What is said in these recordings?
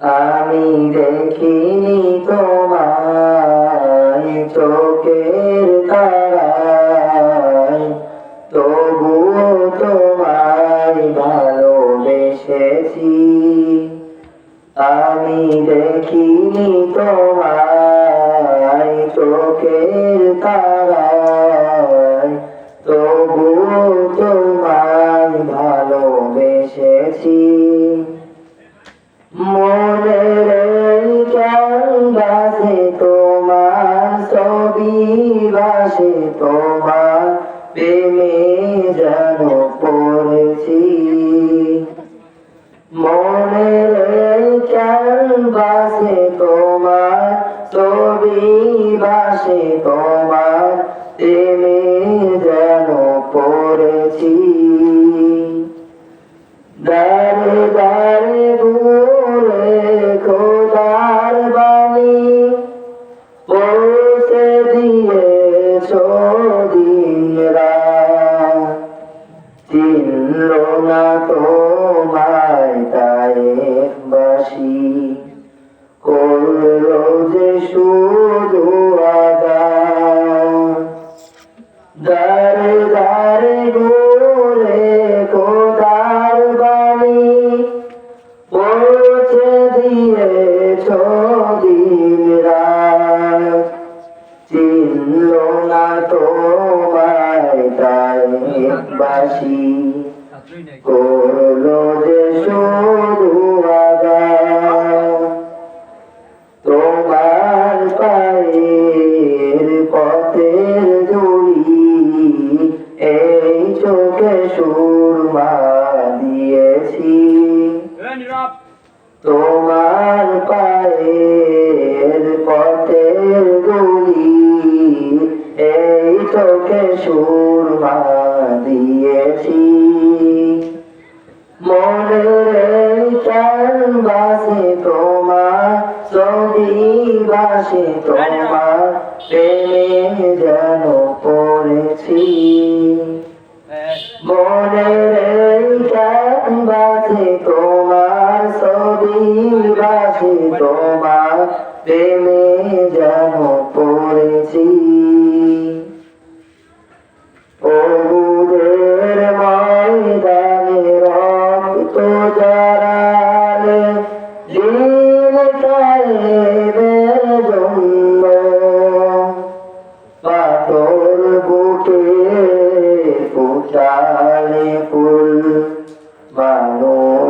আমি দেখিনি তোমায় চোখের তারায়। তবুও তোমায় ভালোবেসেছি। আমি দেখিনি তোমায় চোখের তারায়। তবুও তোমায় ভালোবেসেছি। প্রেমে যেন পড়েছি। মনের ক্যানভাসে তোমার ছবি ভাসে তোমার প্রেমে যেন পড়েছি। দারে দারে যে দিয়েছি। তোমার পায়ের পথের গুলি এই চোখে সুরমা দিয়েছি। মনের ক্যানভাসে তোমার ছবি বাসে তোমার প্রেমে যেন পড়েছি। মনের ছবি বাসে তোমার প্রেমে যেন পড়েছি। অবুদের ময়দানে রক্ত জড়ালে বুকে ফুটালে ফুল মানুষ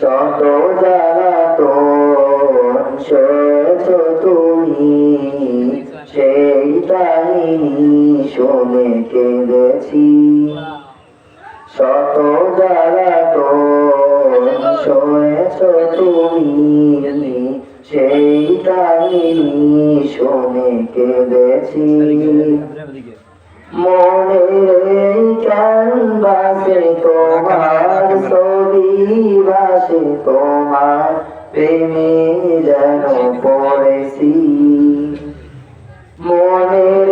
শত সয়েছ সেই কাহিনী শুনে কেঁদেছি শত জ্বালাতন সয়েছ তুমি সেই কাহিনী শুনে কেঁদেছি। যেন পড়েছি মনের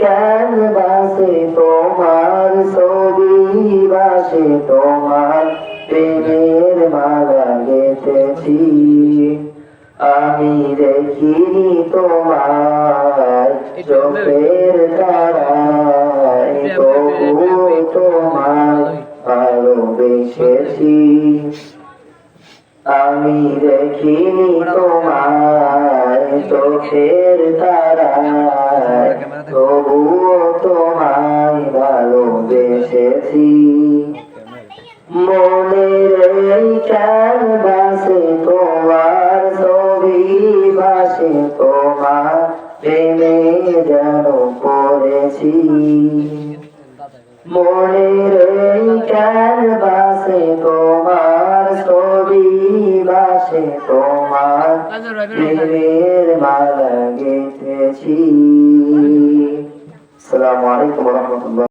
ক্যানভাসে তোমার ছবি ভাসে তোমার প্রেমের মালা গেঁথেছি। আমি দেখিনি তোমার চোখের তারায় তবু তোমার ভালোবেসেছি। আমি দেখিনি তোমার চোখের তারায়। তবুও তোমায় ভালোবেসেছি। মনের ক্যানভাসে তোমার ছবি ভাসে তোমার প্রেমে যেন পড়েছি। মনের বাসে তোমার প্রেমের মালা গেথেছি। আসসালামু আলাইকুম রহমতুল্লাহ।